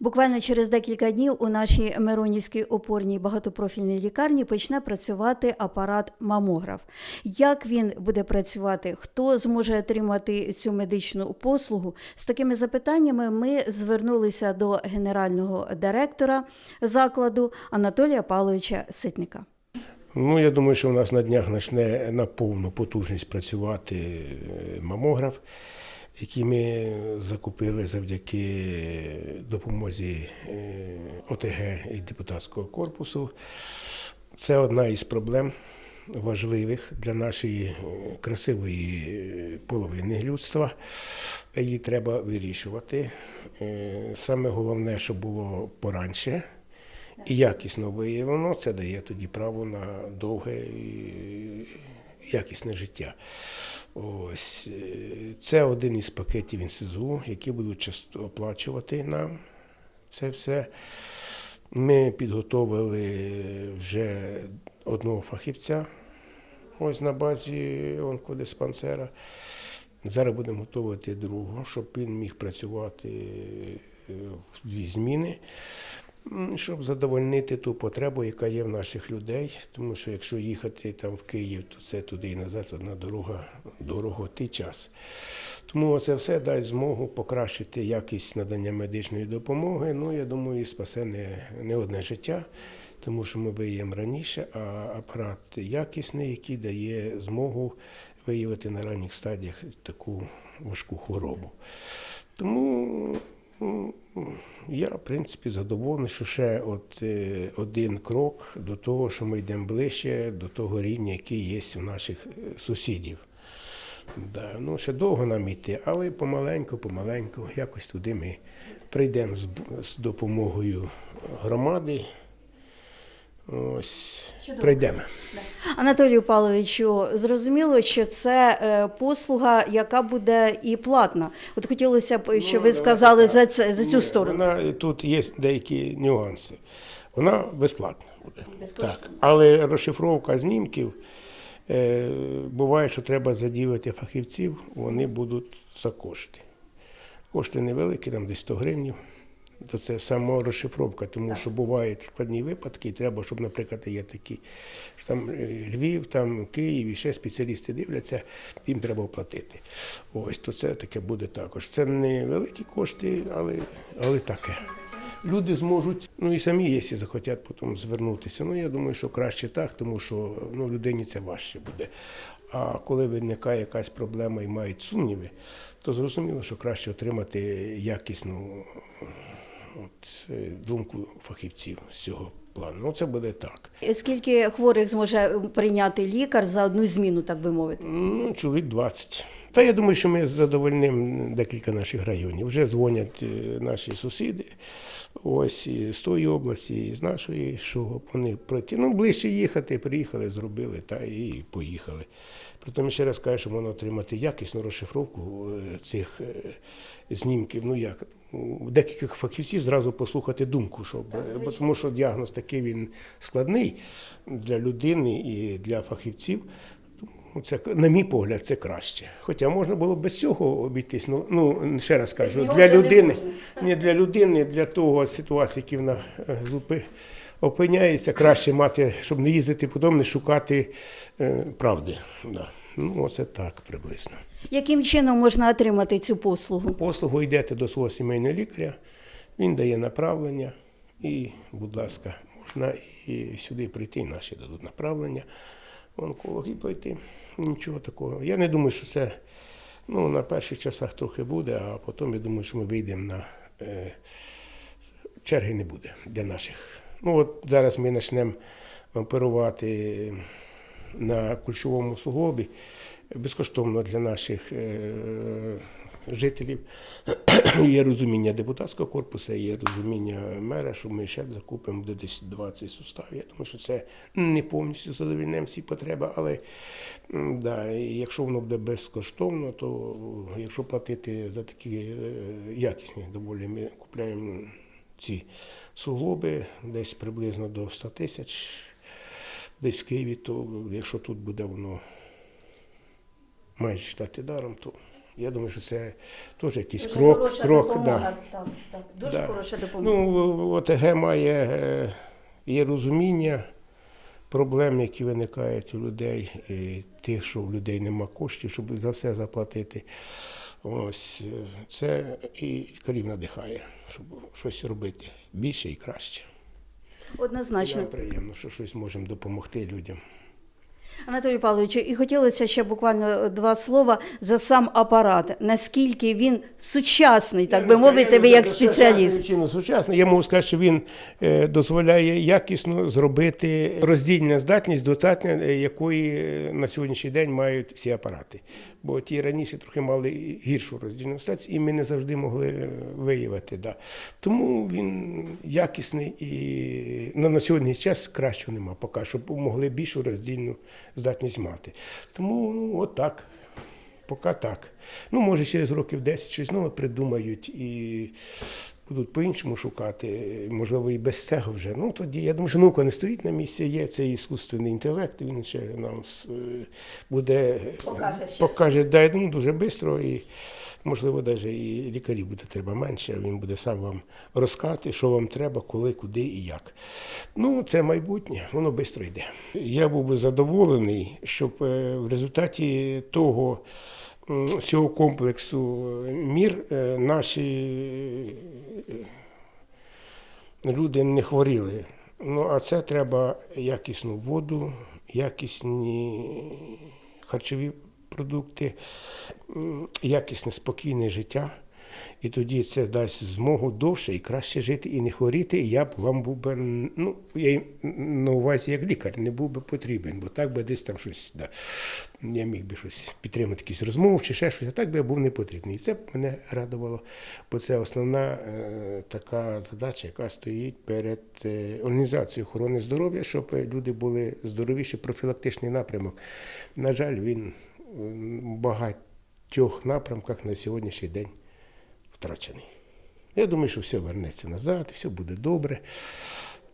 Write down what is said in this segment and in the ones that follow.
Буквально через декілька днів у нашій Миронівській опорній багатопрофільній лікарні почне працювати апарат мамограф. Як він буде працювати? Хто зможе отримати цю медичну послугу? З такими запитаннями ми звернулися до генерального директора закладу Анатолія Павловича Ситника. Ну, я думаю, що у нас на днях почне на повну потужність працювати е, мамограф, який ми закупили завдяки допомозі е, ОТГ і депутатського корпусу. Це одна із проблем важливих для нашої е, красивої е, половини людства. Її треба вирішувати. Саме головне, щоб було пораньше і якісно виявлено, це дає тоді право на довге і якісне життя. Ось е, це один із пакетів НСЗУ, які будуть оплачувати нам це все. Ми підготовили вже одного фахівця ось на базі онкодиспансера. Зараз будемо готувати другого, щоб він міг працювати е, в дві зміни, щоб задовольнити ту потребу, яка є в наших людей. Тому що якщо їхати там в Київ, то це туди і назад одна дорога, дорого ти час. Тому це все дасть змогу покращити якість надання медичної допомоги. Ну, я думаю, і спасе не, не одне життя, тому що ми виявимо раніше, а апарат якісний, який дає змогу виявити на ранніх стадіях таку важку хворобу. Тому я, в принципі, задоволений, що ще от, е, один крок до того, що ми йдемо ближче до того рівня, який є у наших е, сусідів. Да, ну, ще довго нам йти, але помаленьку, помаленьку, якось туди ми прийдемо з, з допомогою громади. Ось, прийдемо. Анатолію Павловичу, зрозуміло, що це е, послуга, яка буде і платна. От хотілося б, щоб ви Ну, сказали давайте за це за цю Ні, сторону. Вона тут є деякі нюанси. Вона безплатна буде. Так. Але розшифровка знімків е, буває, що треба задіяти фахівців, вони будуть за кошти. Кошти невеликі, там десь 100 гривень. То це сама розшифровка, тому що бувають складні випадки, і треба, щоб, наприклад, є такі, що там е, Львів, там Київ і ще спеціалісти дивляться, їм треба оплатити. Ось, то це таке буде також. Це не великі кошти, але, але таке. Люди зможуть, ну і самі, якщо захотять потім звернутися. Ну, я думаю, що краще так, тому що ну, людині це важче буде. А коли виникає якась проблема і мають сумніви, то зрозуміло, що краще отримати якісну от, е, думку фахівців з цього плану. Ну, це буде так. Скільки хворих зможе прийняти лікар за одну зміну, так би мовити? Ну, чоловік 20. Та я думаю, що ми задовольнимо декілька наших районів. Вже дзвонять е, наші сусіди, ось і з тої області, і з нашої, що вони пройти. Ну, ближче їхати, приїхали, зробили та і поїхали. Притом ще раз кажу, що можна отримати якісну розшифровку е, цих е, знімків. Ну як? У декількох фахівців зразу послухати думку, щоб, е, бо тому що діагноз такий він складний для людини і для фахівців. Це, на мій погляд, це краще. Хоча можна було б без цього обійтись. Ну, ну ще раз кажу, для людини, не для людини, для того ситуації, які вона зупи, опиняється, краще мати, щоб не їздити потім, не шукати е, правди. Да. Ну, оце так приблизно. Яким чином можна отримати цю послугу? Послугу йдете до свого сімейного лікаря, він дає направлення, і, будь ласка, можна і сюди прийти, і наші дадуть направлення в онколог і пройти. Нічого такого. Я не думаю, що це ну, на перших часах трохи буде, а потім я думаю, що ми вийдемо на е, черги не буде для наших. Ну от зараз ми почнемо оперувати на кульшовому суглобі безкоштовно для наших е, жителів. Є розуміння депутатського корпусу, є розуміння мера, що ми ще закупимо де десь 20 суставів. Думаю, що це не повністю задовільнемо всі потреби, але да, якщо воно буде безкоштовно, то якщо платити за такі е, якісні доволі, ми купляємо ці суглоби десь приблизно до 100 тисяч. Десь в Києві, то якщо тут буде воно майже штати даром, то Я думаю, що це теж якийсь Дуже крок, хороша крок допомога. да. Так, так. Дуже Да. хороша допомога. Ну, ОТГ має е, є розуміння проблем, які виникають у людей, і тих, що в людей нема коштів, щоб за все заплатити. Ось е, це і лікарів надихає, щоб щось робити більше і краще. Однозначно. Нам приємно, що щось можемо допомогти людям. Анатолій Павлович, і хотілося ще буквально два слова за сам апарат. Наскільки він сучасний, так би мовити, ви як спеціаліст. Сучасний. Я можу сказати, що він е, дозволяє якісно зробити роздільну здатність, достатньо е, якої е, на сьогоднішній день мають всі апарати. Бо ті раніше трохи мали гіршу роздільну стацію, і ми не завжди могли е, виявити. Да. Тому він якісний і ну, на сьогодні час кращого нема поки, щоб могли більшу роздільну здатність мати. Тому ну, от так. Поки так. Ну, може, через років 10 щось нове придумають і будуть по-іншому шукати, можливо, і без цього вже. Ну, тоді я думаю, що наука не стоїть на місці, є цей іскусственний інтелект, він ще нам е, буде Покаже щас. покаже да, я думаю, дуже швидко і. Можливо, навіть і лікарів буде треба менше, він буде сам вам розказати, що вам треба, коли, куди і як. Ну, це майбутнє, воно швидко йде. Я був би задоволений, щоб е, в результаті того всього комплексу мір е, наші е, люди не хворіли. Ну, а це треба якісну воду, якісні харчові продукти, якісне спокійне життя. І тоді це дасть змогу довше і краще жити і не хворіти. І я б вам був би, ну, я на увазі як лікар, не був би потрібен, бо так би десь там щось, да, я міг би щось підтримати, якісь розмови чи ще щось, а так би я був не потрібний. І це б мене радувало, бо це основна е, така задача, яка стоїть перед е, організацією охорони здоров'я, щоб люди були здоровіші, профілактичний напрямок. На жаль, він багатьох напрямках на сьогоднішній день втрачений. Я думаю, що все вернеться назад, все буде добре,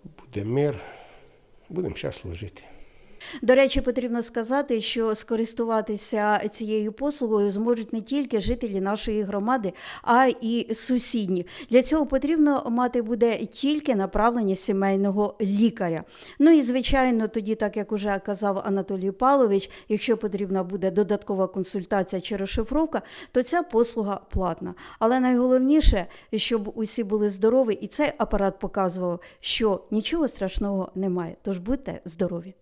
буде мир, будемо щасливо жити. До речі, потрібно сказати, що скористуватися цією послугою зможуть не тільки жителі нашої громади, а і сусідні. Для цього потрібно мати буде тільки направлення сімейного лікаря. Ну і звичайно, тоді, так як уже казав Анатолій Павлович, якщо потрібна буде додаткова консультація чи розшифровка, то ця послуга платна. Але найголовніше, щоб усі були здорові, і цей апарат показував, що нічого страшного немає. Тож будьте здорові.